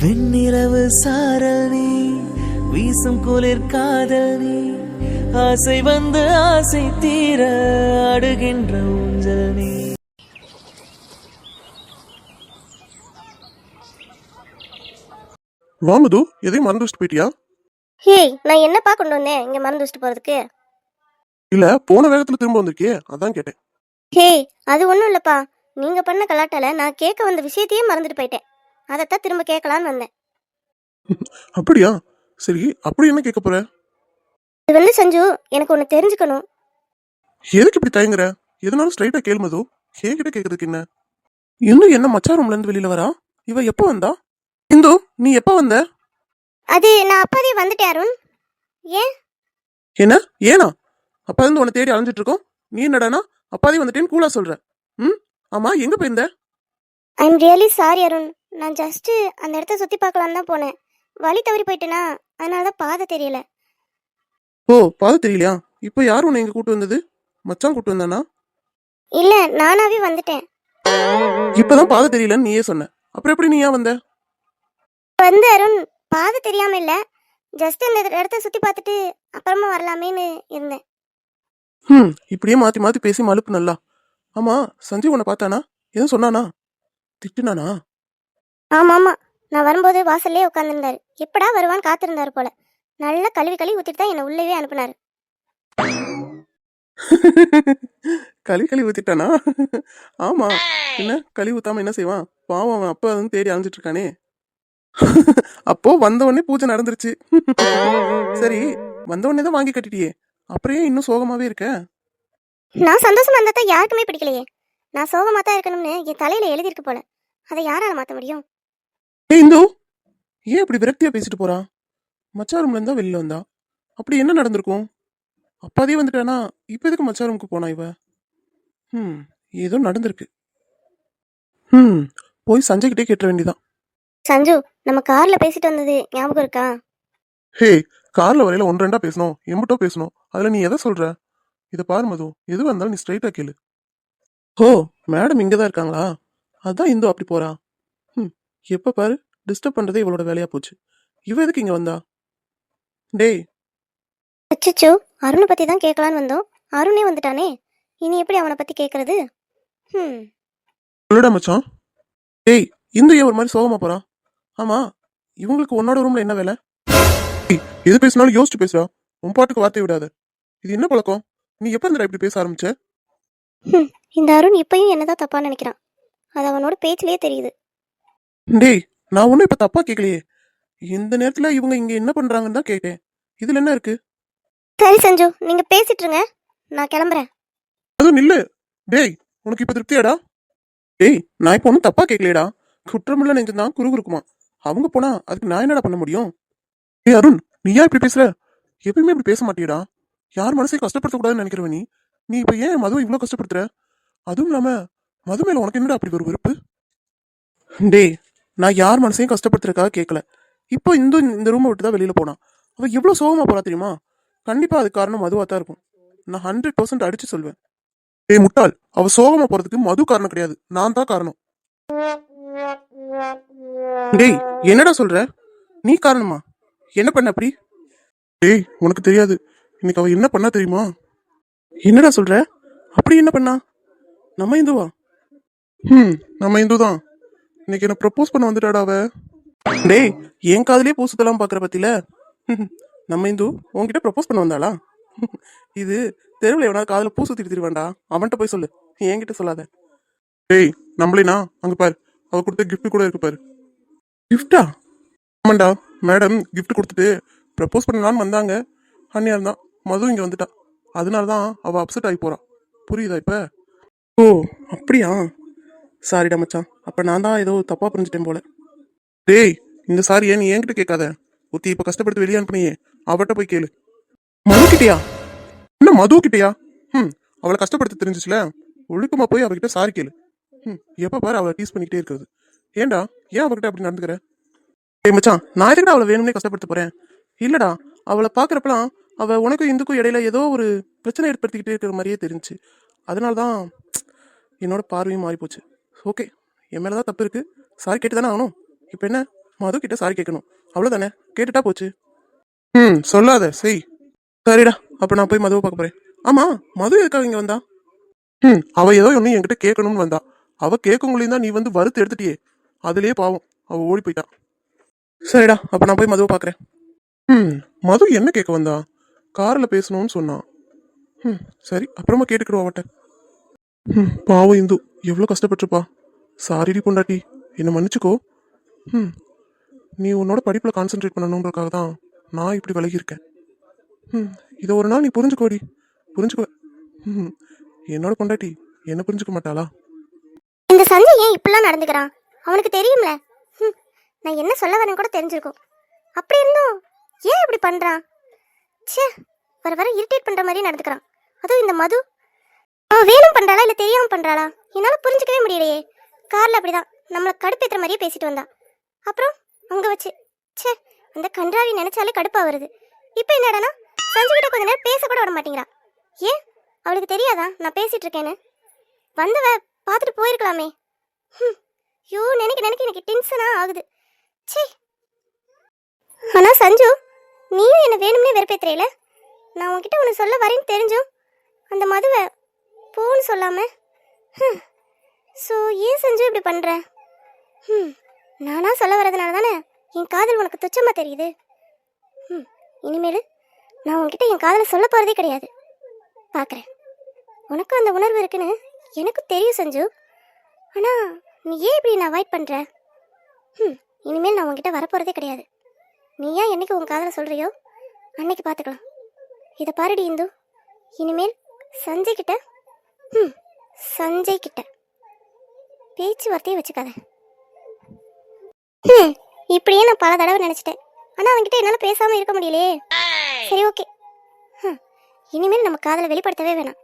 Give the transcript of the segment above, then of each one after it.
வெண்ணிலவு சாரல் நீ வீசும் குளிர் காதல் நீ ஆசை வந்து ஆசை தீர அடுகின்ற ஊஞ்சல் நீ. வாமது எதையும் மறந்து வச்சுட்டு போயிட்டியா? ஹேய் நான் என்னப்பா கொண்டு வந்தேன் இங்க மறந்து வச்சுட்டு போறதுக்கு? இல்ல போன வேகத்துல திரும்ப வந்திருக்கியே அதான் கேட்டேன். ஹேய் அது ஒன்றும் இல்லப்பா. நீங்க பண்ண கலாட்டால நான் கேட்க வந்த விஷயத்தையே மறந்துட்டு போயிட்டேன். அதைத்தான் திரும்ப கேட்கலான்னு வந்தேன். அப்படியா? சரி அப்படி என்ன கேட்க போற? இது வந்து சஞ்சு எனக்கு ஒன்று தெரிஞ்சுக்கணும். எதுக்கு இப்படி தயங்குற? எதனாலும் ஸ்ட்ரைட்டா கேளு மது. என்கிட்ட கேக்குறதுக்கு என்ன? இன்னும் என்ன மச்சா ரூம்ல இருந்து வெளியில வரா? இவ எப்ப வந்தா? இந்து நீ எப்ப வந்த? அது நான் அப்பாதே வந்துட்டேன் அருண். ஏன்? என்ன? ஏனா? அப்பா இருந்து உன்னை தேடி அலைஞ்சிட்டு இருக்கோம். நீ என்னடானா? அப்பாதே வந்துட்டேன்னு கூலா சொல்ற. ம்? ஆமா எங்க போயிருந்த? I am really sorry Arun. நான் ஜஸ்ட் அந்த இடத்த சுத்தி பார்க்கலாம் தான் போனேன். வழி தவறி போயிட்டேனா? அதனால தான் பாதை தெரியல. ஓ பாது தெரியலையா? இப்ப யார் உன்னை இங்க கூட்டு வந்தது? மச்சான் கூட்டு வந்தானா? இல்ல நானாவே வந்துட்டேன். இப்பதான் பாதை தெரியலன்னு நீயே சொன்ன. அப்புறம் எப்படி நீ ஏன் வந்த? வந்து அருண் பாதை தெரியாம இல்ல. ஜஸ்ட் இந்த இடத்த சுத்தி பார்த்துட்டு அப்புறமா வரலாமேன்னு இருந்தேன். ம் இப்படியே மாத்தி மாத்தி பேசி மலுப்பு நல்லா. ஆமா சஞ்சீவ் உன்னை பார்த்தானா? எதுவும் சொன்னானா? திட்டுனானா? ஆமா ஆமா நான் வரும்போது வாசல்லே உட்காந்துருந்தாரு எப்படா வருவான்னு காத்திருந்தாரு போல. நல்லா கழுவி கழுவி ஊத்திட்டு தான் என்னை உள்ளவே அனுப்புனாரு. களி களி ஊத்திட்டானா? ஆமா. என்ன களி ஊத்தாம என்ன செய்வான்? பாவம் அவன் அப்பா வந்து தேடி அலைஞ்சிட்டு இருக்கானே அப்போ வந்த உடனே பூஜை நடந்துருச்சு. சரி வந்த உடனே தான் வாங்கி கட்டிட்டியே. அப்புறம் ஏன் இன்னும் சோகமாவே இருக்க? நான் சந்தோஷமா இருந்தா யாருக்குமே பிடிக்கலையே. நான் சோகமா தான் இருக்கணும்னு என் தலையில எழுதியிருக்கு போல. அதை யாரால மாத்த முடியும்? ஏய் இந்து ஏன் இப்படி விரக்தியா பேசிட்டு போறா? மச்சா ரூம்ல இருந்தா வெளியில வந்தா. அப்படி என்ன நடந்திருக்கும்? அப்பாதே வந்துட்டானா? இப்ப எதுக்கு மச்சா ரூமுக்கு போனா இவ? ம் ஏதோ நடந்திருக்கு. ம் போய் சஞ்சய் கிட்டே வேண்டியதான் சஞ்சு நம்ம கார்ல பேசிட்டு வந்தது ஞாபகம் இருக்கா? ஹே கார்ல வரையில ஒன்று ரெண்டா பேசணும் எம்பிட்டோ பேசணும் அதுல நீ எதை சொல்ற? இதை பாரு மது எதுவாக இருந்தாலும் நீ ஸ்ட்ரைட்டா கேளு. ஓ மேடம் இங்க தான் இருக்காங்களா? அதான் இந்து அப்படி போறா. ம் எப்ப பாரு? டிஸ்டர்ப் பண்றதே இவளோட வேலையா போச்சு. இவ எதுக்கு இங்க வந்தா? டேய். அச்சச்சோ அருணை பத்தி தான் கேட்கலான்னு வந்தோம். அருணே வந்துட்டானே. இனி எப்படி அவனை பத்தி கேக்குறது ம் சொல்லுடா மச்சான். டேய் இந்து ஏன் ஒரு மாதிரி சோகமா போறா? ஆமா இவங்களுக்கு உன்னோட ரூம்ல என்ன வேலை? ஏய், எது பேசினாலும் யோசிச்சு பேசுறா உன் பாட்டுக்கு வார்த்தை விடாத. இது என்ன பழக்கம்? நீ எப்ப இருந்தா இப்படி பேச ஆரம்பிச்ச? இந்த அருண் இப்பயும் என்னதான் தப்பா நினைக்கிறான். அது அவனோட பேச்சிலேயே தெரியுது. டேய் நான் ஒன்றும் இப்ப தப்பா கேட்கலையே இந்த நேரத்துல இவங்க இங்க என்ன பண்றாங்கன்னு தான் கேட்டேன். இதுல என்ன இருக்கு? சரி சஞ்சு நீங்க பேசிட்டு இருங்க நான் கிளம்புறேன். அதுவும் நில்லு. டேய் உனக்கு இப்ப திருப்தியாடா? டேய் நான் இப்ப ஒன்றும் தப்பா கேட்கலையடா குற்றமில்ல நெஞ்சந்தான் குறுகுறுக்குமா அவங்க போனா அதுக்கு நான் என்னடா பண்ண முடியும்? ஏய் அருண் நீ ஏன் இப்படி பேசுற? எப்பயுமே இப்படி பேச மாட்டியடா. யார் மனசையும் கஷ்டப்படுத்தக்கூடாதுன்னு நினைக்கிறவ நீ? நீ இப்ப ஏன் மதுவை இவ்வளவு கஷ்டப்படுத்துற? அதுவும் இல்லாம மது மேல உனக்கு என்னடா அப்படி ஒரு வெறுப்பு? டேய் நான் யார் மனசையும் கஷ்டப்படுத்துறதுக்காக கேட்கல இப்போ இந்த இந்த ரூமை விட்டு தான் வெளியில் போனான் அவள் எவ்வளோ சோகமாக போறா தெரியுமா? கண்டிப்பாக அதுக்கு காரணம் மதுவாக தான் இருக்கும். நான் ஹண்ட்ரட் பர்சன்ட் அடிச்சு சொல்வேன். ஏய் முட்டாள். அவள் சோகமாக போகிறதுக்கு மது காரணம் கிடையாது. நான் தான் காரணம். டேய் என்னடா சொல்ற? நீ காரணமா? என்ன பண்ண அப்படி? டேய் உனக்கு தெரியாது. இன்னைக்கு அவள் என்ன பண்ணா தெரியுமா? என்னடா சொல்ற? அப்படி என்ன பண்ணா? நம்ம இந்துவா? ம் நம்ம இந்து தான் இன்னைக்கு என்ன ப்ரப்போஸ் பண்ண வந்துட்டாடா அவ? டேய் என் காதலே பூசத்தெல்லாம் பார்க்குற பத்தில? நம்ம இந்து உன்கிட்ட ப்ரப்போஸ் பண்ண வந்தாளா? இது தெருவில் எவனாவது காதில் பூ சுத்திட்டு திருவாண்டா அவன்கிட்ட போய் சொல்லு. என்கிட்ட சொல்லாத. டேய் நம்மளேனா அங்கே பாரு. அவ கொடுத்த கிஃப்ட் கூட இருக்கு பாரு. கிஃப்டா ஆமாண்டா. மேடம் கிஃப்ட் கொடுத்துட்டு ப்ரப்போஸ் பண்ணலான்னு வந்தாங்க. அண்ணியா இருந்தான் மது இங்கே வந்துட்டா. அதனால தான் அவள் அப்செட் ஆகி போகிறான் புரியுதா இப்போ? ஓ அப்படியா? சாரிடா மச்சான். அப்போ நான் தான் ஏதோ தப்பாக புரிஞ்சுட்டேன் போல. டேய் இந்த சாரியை நீ என்கிட்ட கேட்காத? ஒத்தி இப்போ கஷ்டப்படுத்து வெளியே அனுப்புனியே. அவட்ட போய் கேளு. மது கிட்டயா? என்ன மது கிட்டயா? ம் அவளை கஷ்டப்படுத்த தெரிஞ்சிச்சுல? ஒழுக்கமாக போய் அவகிட்ட சாரி கேளு. ம் எப்போ பாரு அவளை டீஸ் பண்ணிக்கிட்டே இருக்கிறது. ஏன்டா ஏன் அவகிட்ட அப்படி நடந்துக்கிற? டேய் மச்சான் நான் எதுக்கிட்ட அவளை வேணும்னே கஷ்டப்படுத்த போகிறேன் இல்லைடா அவளை பார்க்குறப்பலாம் அவ உனக்கும் இந்துக்கும் இடையில ஏதோ ஒரு பிரச்சனை ஏற்படுத்திக்கிட்டே இருக்கிற மாதிரியே தெரிஞ்சுச்சு. அதனால தான் என்னோட பார்வையும் மாறி போச்சு ஓகே என் மேலே தான் தப்பு இருக்குது சாரி கேட்டு தானே ஆகணும். இப்போ என்ன? மது கிட்ட சாரி கேட்கணும். அவ்வளோதானே கேட்டுட்டா போச்சு. ம் சொல்லாத. செய். சரிடா அப்போ நான் போய் மதுவை பார்க்க போகிறேன் ஆமாம் மது எதுக்காக இங்கே வந்தா? ம் அவள் ஏதோ ஒன்று என்கிட்ட கேட்கணும்னு வந்தா. அவள் கேட்கவங்களையும் தான் நீ வந்து வறுத்து எடுத்துட்டியே. அதுலேயே பாவம் அவள் ஓடி போயிட்டான் சரிடா அப்போ நான் போய் மதுவை பார்க்குறேன். ம் மது என்ன கேட்க வந்தா? காரில் பேசணும்னு சொன்னான் ம் சரி அப்புறமா கேட்டுக்கிடுவா அவட்ட. ம் பாவம் இந்து. எவ்வளோ கஷ்டப்பட்டுருப்பா. சாரிடி பொண்டாட்டி. என்னை மன்னிச்சுக்கோ. ம் நீ உன்னோட படிப்பில் கான்சென்ட்ரேட் பண்ணணுன்றக்காக தான் நான் இப்படி விலகியிருக்கேன். ம் இதை ஒரு நாள் நீ புரிஞ்சுக்கோடி புரிஞ்சுக்கோ. ம் என்னோட பொண்டாட்டி என்ன புரிஞ்சுக்க மாட்டாளா? இந்த சஞ்சய் ஏன் இப்படிலாம் நடந்துக்கிறான்? அவனுக்கு தெரியும்ல. ஹம், நான் என்ன சொல்ல வரேன்னு கூட தெரிஞ்சிருக்கும். அப்படி இருந்தும் ஏன் இப்படி பண்ணுறான் ச்சே வர வர இரிட்டேட் பண்ணுற மாதிரி நடந்துக்கிறான். அதுவும் இந்த மது அவ வேணும் பண்றாளா இல்ல தெரியாம பண்றாளா? என்னால புரிஞ்சுக்கவே முடியலையே. கார்ல அப்படிதான். நம்மள கடுப்பேத்துற மாதிரியே பேசிட்டு வந்தா அப்புறம் அங்க வச்சு ச்சே அந்த கன்றாவி நினைச்சாலே கடுப்பா வருது. இப்போ என்னடானா? சஞ்சு கிட்ட கொஞ்ச நேரம் பேச கூட விட மாட்டேங்கிறா ஏன்? அவளுக்கு தெரியாதா? நான் பேசிட்டு இருக்கேன்னு. வந்தவ பார்த்துட்டு போயிருக்கலாமே. ஹம், ஐயோ நினைக்க நினைக்க எனக்கு டென்ஷனா ஆகுது. ச்சே. ஆனா சஞ்சு நீயும் என்ன வேணும்னே வெறுப்பேத்துறையில நான் உன்கிட்ட ஒன்று சொல்ல வரேன்னு தெரிஞ்சும் அந்த மதுவை போன்னு சொல்லாமல் ஸோ ஏன் செஞ்சு இப்படி பண்ணுற ம் நானா சொல்ல வரதுனால தானே என் காதல் உனக்கு துச்சமாக தெரியுது? ம் இனிமேல் நான் உன்கிட்ட என் காதலை சொல்ல போகிறதே கிடையாது. பார்க்குறேன் உனக்கும் அந்த உணர்வு இருக்குன்னு எனக்கும் தெரியும் சஞ்சு. ஆனால் நீ ஏன் இப்படி நான் அவாய்ட் பண்ணுற ம் இனிமேல் நான் உன்கிட்ட வரப்போகிறதே கிடையாது. நீ ஏன் என்னைக்கு உன் காதலை சொல்கிறியோ அன்னைக்கு பார்த்துக்கலாம் இதை பாருடி இந்து. இனிமேல் சஞ்சய் கிட்ட ம் சஞ்சய் கிட்ட பேச்சுவார்த்தையை வச்சுக்காத ம் இப்படியே நான் பல தடவை நினச்சிட்டேன் ஆனால் அவன்கிட்ட என்னால் பேசாமல் இருக்க முடியலையே சரி ஓகே ம் இனிமேல் நம்ம காதலை வெளிப்படுத்தவே வேணாம்.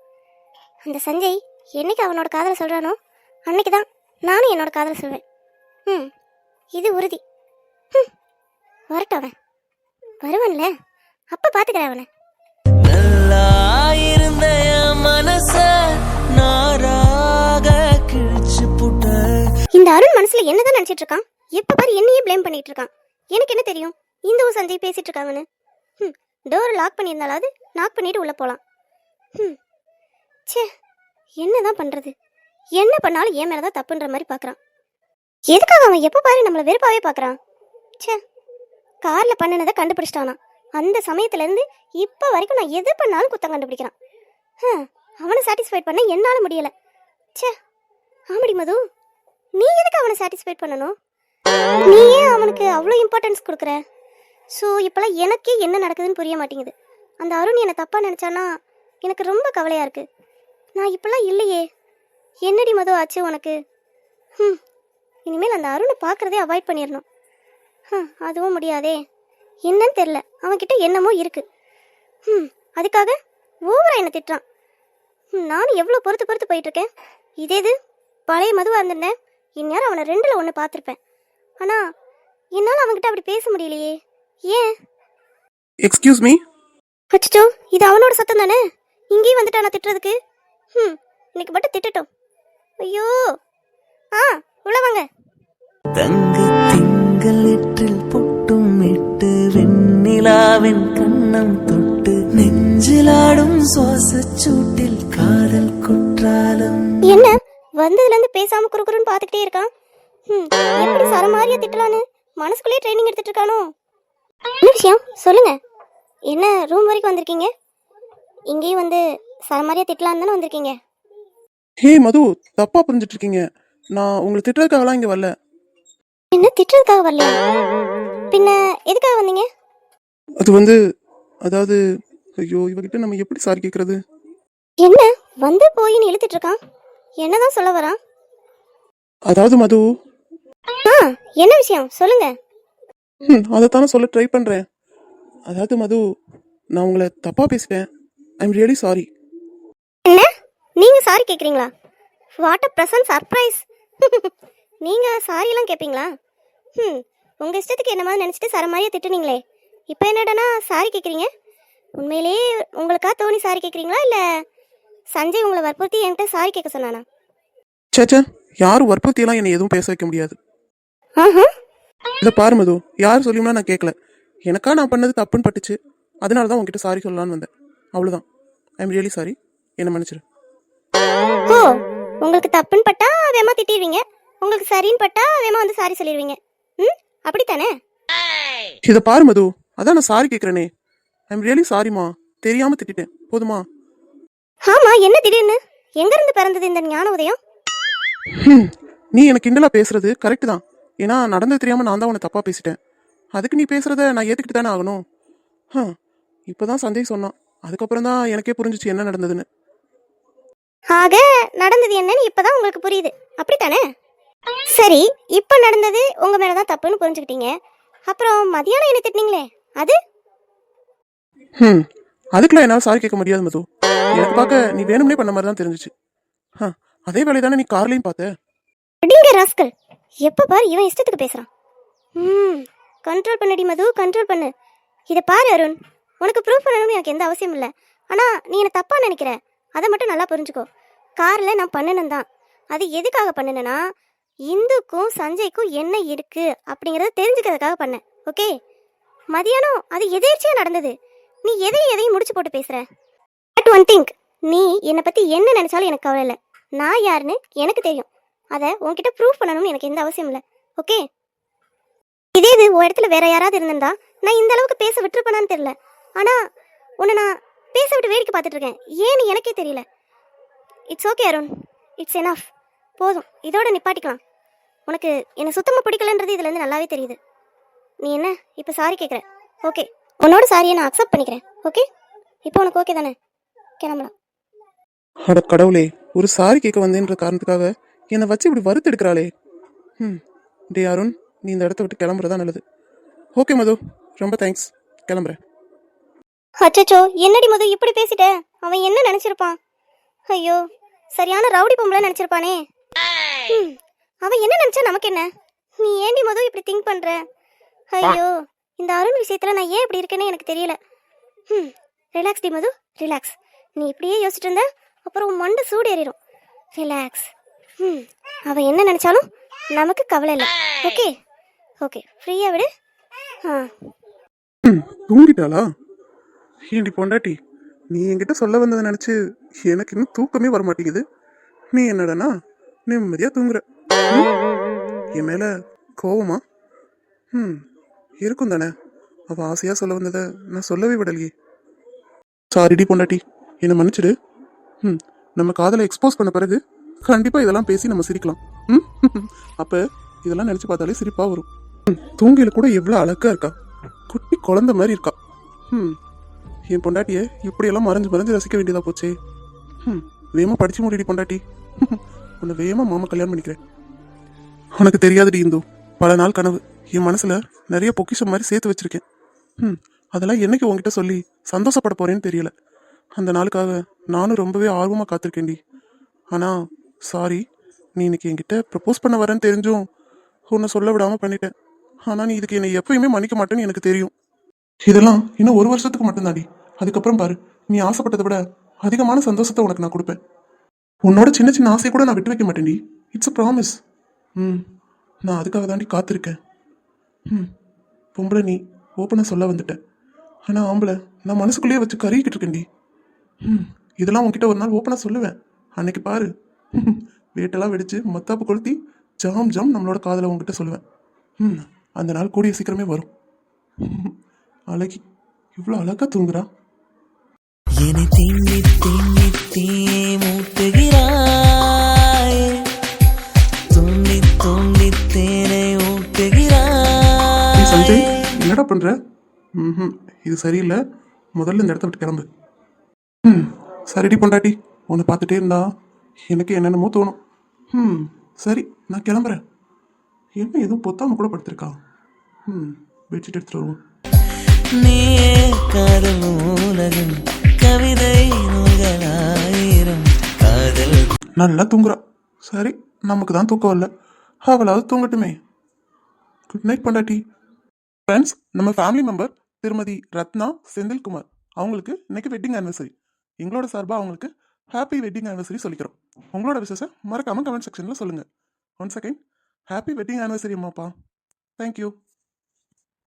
அந்த சஞ்சய் என்னைக்கு அவனோட காதலை சொல்கிறானோ அன்னைக்கு தான் நானும் என்னோட காதலை சொல்வேன். ம் இது உறுதி. ம் வரட்டும் அவன் வருவான்ல? அப்போ பார்த்துக்கிறேன் அவனை. நல்லா இருந்த மனசை இந்த அருண் மனசுல என்னதான் நினைச்சிட்டு இருக்கான்? எப்ப பாரு என்னையே ப்ளேம் பண்ணிட்டு இருக்கான். எனக்கு என்ன தெரியும்? இந்துவும் சஞ்சய் பேசிட்டு இருக்காங்கன்னு. ம் டோர் லாக் பண்ணியிருந்தாலாவது லாக் பண்ணிட்டு உள்ள போலாம். ம் ச்சே என்னதான் பண்றது? என்ன பண்ணாலும் ஏன் மேலதான் தப்புன்ற மாதிரி பார்க்கறான் எதுக்காக அவன் எப்ப பாரு நம்மளை வெறுப்பாவே பார்க்குறான் ச்சே கார்ல பண்ணினதை கண்டுபிடிச்சிட்டானா அந்த சமயத்துல இருந்து இப்ப வரைக்கும் நான் எது பண்ணாலும் குத்தம் கண்டுபிடிக்கிறான். அவனை சாட்டிஸ்ஃபைட் பண்ண என்னால் முடியல. ச்சே ஆமடி மது. நீ எதுக்கு அவனை சாட்டிஸ்ஃபைட் பண்ணணும்? நீ ஏன் அவனுக்கு அவ்வளோ இம்பார்ட்டன்ஸ் கொடுக்குற? ஸோ இப்போலாம் எனக்கே என்ன நடக்குதுன்னு புரிய மாட்டேங்குது. அந்த அருண் என்னை தப்பாக நினச்சானா எனக்கு ரொம்ப கவலையாக இருக்குது நான் இப்போலாம் இல்லையே. என்னடி மது ஆச்சு உனக்கு? ம் இனிமேல் அந்த அருணை பார்க்குறதே அவாய்ட் பண்ணிடணும் ம் அதுவும் முடியாதே. என்னன்னு தெரில அவன்கிட்ட என்னமோ இருக்குது ம் அதுக்காக ஓவராக என்னை திட்டுறான். நானும் எவ்வளோ பொறுத்து பொறுத்து போயிட்டுருக்கேன். இதே இது பழைய மதுவாக இருந்திருந்தேன் இந்நேரம் அவனை ரெண்டில் ஒன்று பார்த்துருப்பேன். ஆனால் என்னால் அவன்கிட்ட அப்படி பேச முடியலையே. ஏன்? எக்ஸ்கியூஸ் மீ அச்சோ இது அவனோட சத்தம் தானே? இங்கேயும் வந்துட்டானா திட்டுறதுக்கு? ம் இன்னைக்கு மட்டும் திட்டட்டும். ஐயோ. ஆ உள்ள வாங்க. தங்க திங்கள் இற்றில் பொட்டும் இட்டு வெண்ணிலாவின் கண்ணம் தொட்டு நெஞ்சிலாடும் சுவாச சூட்டில் காதல் குற்றாலம். என்ன? வந்ததுலேருந்து பேசாம குறுக்குறுன்னு பார்த்துக்கிட்டே இருக்கான். ம் எப்படி சரமாரியா திட்டலான்னு? மனசுக்குள்ளேயே ட்ரைனிங் எடுத்துட்டு இருக்கானோ என்ன விஷயம்? சொல்லுங்க. என்ன ரூம் வரைக்கும் வந்திருக்கீங்க? இங்கேயும் வந்து சரமாரியா திட்டலான்னு தானே வந்திருக்கீங்க? ஹே மது தப்பா புரிஞ்சிட்டு இருக்கீங்க நான் உங்களை திட்டுறதுக்காகலாம் இங்க வரல. என்ன திட்டுறதுக்காக வரலையா? பின்ன எதுக்காக வந்தீங்க? அது வந்து அதாவது ஐயோ இவகிட்ட நம்ம எப்படி சாரி கேட்கறது என்ன? வந்து போயின்னு இழுத்துட்டு இருக்கான் என்னதான் சொல்ல வரான்? அதாவது மது? ஆ என்ன விஷயம்? சொல்லுங்க. ம் அதைத்தானே சொல்ல ட்ரை பண்றேன். அதாவது மது நான் உங்களை தப்பா பேசிட்டேன். ஐம் ரியலி சாரி என்ன? நீங்க சாரி கேக்குறீங்களா? வாட் அ ப்ரெசன்ட் சர்ப்ரைஸ் நீங்க சாரி எல்லாம் கேட்பீங்களா ம் உங்க இஷ்டத்துக்கு என்ன மாதிரி நினைச்சிட்டு சரமாரியா திட்டுனீங்களே. இப்போ என்னடனா சாரி கேக்குறீங்க? உண்மையிலேயே உங்களுக்கா தோணி சாரி கேக்குறீங்களா? இல்ல சஞ்சய் உங்களை வற்புறுத்தி என்கிட்ட சாரி கேட்க சொன்னானா? சேச்சே யாரும் வற்புறுத்தியெல்லாம் என்னை எதுவும் பேச வைக்க முடியாது. ஆஹா. இதை பாரு மது யார் சொல்லியும்னா நான் கேட்கல எனக்கா நான் பண்ணது தப்புன்னு பட்டுச்சு. அதனால தான் உங்ககிட்ட சாரி சொல்லலாம்னு வந்தேன். அவ்வளோதான் ஐ எம் ரியலி சாரி என்ன மன்னிச்சிரு. ஓ உங்களுக்கு தப்புன்னு பட்டா வேமா திட்டிடுவீங்க? உங்களுக்கு சரின்னு பட்டா வேமா வந்து சாரி சொல்லிடுவீங்க? ம்? அப்படித்தானே? இதை பாரு மது அதான் நான் சாரி கேட்குறேனே ஐ எம் ரியலி சாரிம்மா தெரியாம திட்டிட்டேன். போதுமா? ஆமா என்ன திடீர்னு? எங்க இருந்து பிறந்தது இந்த ஞான உதயம்? நீ எனக்கு கிண்டலா பேசுறது? கரெக்ட் தான். ஏன்னா நடந்தது தெரியாம நான் தான் உன்னை தப்பா பேசிட்டேன். அதுக்கு நீ பேசுறத நான் ஏத்துக்கிட்டு தானே ஆகணும். இப்பதான் சந்தேகம் சொன்னான். அதுக்கப்புறம் தான் எனக்கே புரிஞ்சுச்சு என்ன நடந்ததுன்னு. ஆக நடந்தது என்னன்னு இப்பதான் உங்களுக்கு புரியுது. அப்படித்தானே? சரி இப்ப நடந்தது உங்க மேலதான் தப்புன்னு புரிஞ்சுக்கிட்டீங்க. அப்புறம் மதியானம் என்ன திட்டினீங்களே அது? ம் அதுக்கெல்லாம் என்னால் சாரி கேட்க முடியாது மது. எனக்கு பார்க்க நீ வேணும்னே பண்ண மாதிரி தான் தெரிஞ்சிச்சு. ஆ அதே வேலை தானே நீ கார்லையும் பார்த்த? அப்படிங்க ராஸ்கல். எப்போ பாரு இவன் இஷ்டத்துக்கு பேசுகிறான் ம் கண்ட்ரோல் பண்ணடி மது கண்ட்ரோல் பண்ணு. இதை பாரு அருண். உனக்கு ப்ரூவ் பண்ணணும்னு எனக்கு எந்த அவசியம் இல்லை. ஆனால் நீ என்னை தப்பாக நினைக்கிற? அதை மட்டும் நல்லா புரிஞ்சுக்கோ. காரில் நான் பண்ணணும் தான். அது எதுக்காக பண்ணுனேன்னா இந்துக்கும் சஞ்சய்க்கும் என்ன இருக்குது அப்படிங்கிறத தெரிஞ்சுக்கிறதுக்காக பண்ணேன். ஓகே? மதியானம் அது எதேர்ச்சியாக நடந்தது. நீ எதையும் எதையும் முடிச்சு போட்டு பேசுற? பட் ஒன் திங்க் நீ என்னை பத்தி என்ன நினைச்சாலும் எனக்கு கவலை இல்லை. நான் யாருன்னு எனக்கு தெரியும். அதை உன்கிட்ட ப்ரூவ் பண்ணணும்னு எனக்கு எந்த அவசியம் இல்லை. ஓகே இதே இது உன் இடத்துல வேற யாராவது இருந்திருந்தா நான் இந்த அளவுக்கு பேச விட்டுருப்பேனான்னு தெரியல. ஆனா உன்னை நான் பேச விட்டு வேடிக்கை பார்த்துட்டு இருக்கேன். ஏன்னு எனக்கே தெரியல. It's okay Arun it's enough போதும். இதோட நிப்பாட்டிக்கலாம். உனக்கு என்னை சுத்தமாக பிடிக்கலன்றது இதுலேருந்து நல்லாவே தெரியுது. நீ என்ன? இப்போ சாரி கேட்குற ஓகே உன்னோட சாரியை நான் அக்செப்ட் பண்ணிக்கிறேன் ஓகே இப்போ உனக்கு ஓகே தானே? கிளம்பலாம். அட கடவுளே ஒரு சாரி கேட்க வந்தேன்ற காரணத்துக்காக என்னை வச்சு இப்படி வறுத்து எடுக்கிறாளே. ம் டே அருண் நீ இந்த இடத்த விட்டு கிளம்புறதா நல்லது. ஓகே மது. ரொம்ப தேங்க்ஸ் கிளம்புறேன். அச்சச்சோ என்னடி மது இப்படி பேசிட்ட? அவன் என்ன நினைச்சிருப்பான்? ஐயோ சரியான ரவுடி பொம்பளை நினைச்சிருப்பானே. அவன் என்ன நினைச்சா நமக்கு என்ன? நீ ஏண்டி மது இப்படி திங்க் பண்ற? ஐயோ இந்த அருண் விஷயத்தில் நான் ஏன் இப்படி இருக்கேன்னு எனக்கு தெரியல. ம் ரிலாக்ஸ் டி மது ரிலாக்ஸ் நீ இப்படியே யோசிச்சுட்டு இருந்த அப்புறம் உன் மண்டை சூடு ஏறிடும். ரிலாக்ஸ் ம் அவன் என்ன நினச்சாலும் நமக்கு கவலை இல்லை. ஓகே ஓகே ஃப்ரீயாக விடு. ஆ. ம் தூங்கிட்டாளா? ஏண்டி பொண்டாட்டி நீ என்கிட்ட சொல்ல வந்ததை நினச்சி எனக்கு இன்னும் தூக்கமே வர மாட்டேங்குது நீ என்னடனா நிம்மதியாக தூங்குற. ம்? என் மேலே கோவமா? ம். இருக்கும் தானே? அவள் ஆசையாக சொல்ல வந்ததை நான் சொல்லவே விடலையே. சாரிடி பொண்டாட்டி என்னை மன்னிச்சிடு. ம் நம்ம காதலை எக்ஸ்போஸ் பண்ண பிறகு கண்டிப்பாக இதெல்லாம் பேசி நம்ம சிரிக்கலாம். ம் அப்போ இதெல்லாம் நினச்சி பார்த்தாலே சிரிப்பாக வரும். ம் தூங்கில கூட எவ்வளோ அழகாக இருக்கா? குட்டி குழந்த மாதிரி இருக்கா? ம் என் பொண்டாட்டியை இப்படியெல்லாம் மறைஞ்சு மறைஞ்சு ரசிக்க வேண்டியதாக போச்சே. ம் வேகமாக படிச்சு முடிடி பொண்டாட்டி. உன்னை வேகமாக மாமா கல்யாணம் பண்ணிக்கிறேன். உனக்கு தெரியாதுடி இந்து. பல நாள் கனவு. என் மனசில் நிறைய பொக்கிஷம் மாதிரி சேர்த்து வச்சிருக்கேன். ம் அதெல்லாம் என்னைக்கு உன்கிட்ட சொல்லி சந்தோஷப்பட போறேன்னு தெரியல. அந்த நாளுக்காக நானும் ரொம்பவே ஆர்வமாக காத்திருக்கேன்டி ஆனால் சாரி நீ இன்னைக்கு என்கிட்ட ப்ரப்போஸ் பண்ண வரேன்னு தெரிஞ்சும் உன்னை சொல்ல விடாமல் பண்ணிட்டேன். ஆனால் நீ இதுக்கு என்னை எப்பயுமே மன்னிக்க மாட்டேன்னு எனக்கு தெரியும். இதெல்லாம் இன்னும் ஒரு வருஷத்துக்கு மட்டும்தான்டி. அதுக்கப்புறம் பாரு நீ ஆசைப்பட்டதை விட அதிகமான சந்தோஷத்தை உனக்கு நான் கொடுப்பேன். உன்னோட சின்ன சின்ன ஆசையை கூட நான் விட்டு வைக்க மாட்டேன்டி இட்ஸ் அ ப்ராமிஸ் ம் நான் அதுக்காக தாண்டி காத்திருக்கேன். ம் பொம்பளை நீ ஓப்பனாக சொல்ல வந்துட்டேன் ஆனால் ஆம்பளை நான் மனசுக்குள்ளேயே வச்சு கறிக்கிட்டு இருக்கேன்டி. ம் இதெல்லாம் உன்கிட்ட ஒரு நாள் ஓப்பனாக சொல்லுவேன். அன்னைக்கு பாரு. வேட்டெல்லாம் வெடிச்சு மத்தாப்பு கொளுத்தி ஜாம் ஜாம் நம்மளோட காதலை உங்ககிட்ட சொல்லுவேன். ம் அந்த நாள் கூடிய சீக்கிரமே வரும். அழகி இவ்வளோ அழகா தூங்குறா. சரியில்லை. முதல்ல இந்த இடத்த விட்டு கிளம்பு. ம் சரிடி பொண்டாட்டி. உன்னை பார்த்துட்டே இருந்தா எனக்கு என்னென்னமோ தோணும். ம் சரி நான் கிளம்புறேன். என்ன எதுவும் பொத்தாம கூட படுத்திருக்கா? ம் பெட்ஷீட் எடுத்துட்டு வருவோம். நீயே காதல் உலகம் கவிதை நூல்களாயிரம். காதல் நல்லா தூங்குறா. சரி நமக்கு தான் தூக்கம் வரல. அவளாவது தூங்கட்டுமே. குட் நைட் பொண்டாட்டி. ஃப்ரெண்ட்ஸ் நம்ம ஃபேமிலி மெம்பர் திருமதி ரத்னா செந்தில்குமார். அவங்களுக்கு இன்னைக்கு வெட்டிங் ஆனிவர்சரி எங்களோட சார்பாக அவங்களுக்கு ஹாப்பி வெட்டிங் ஆனிவர்சரி சொல்லிக்கிறோம். உங்களோட விசேஷம் மறக்காமல் கமெண்ட் செக்ஷனில் சொல்லுங்கள் one second happy wedding anniversary அம்மாப்பா. Thank you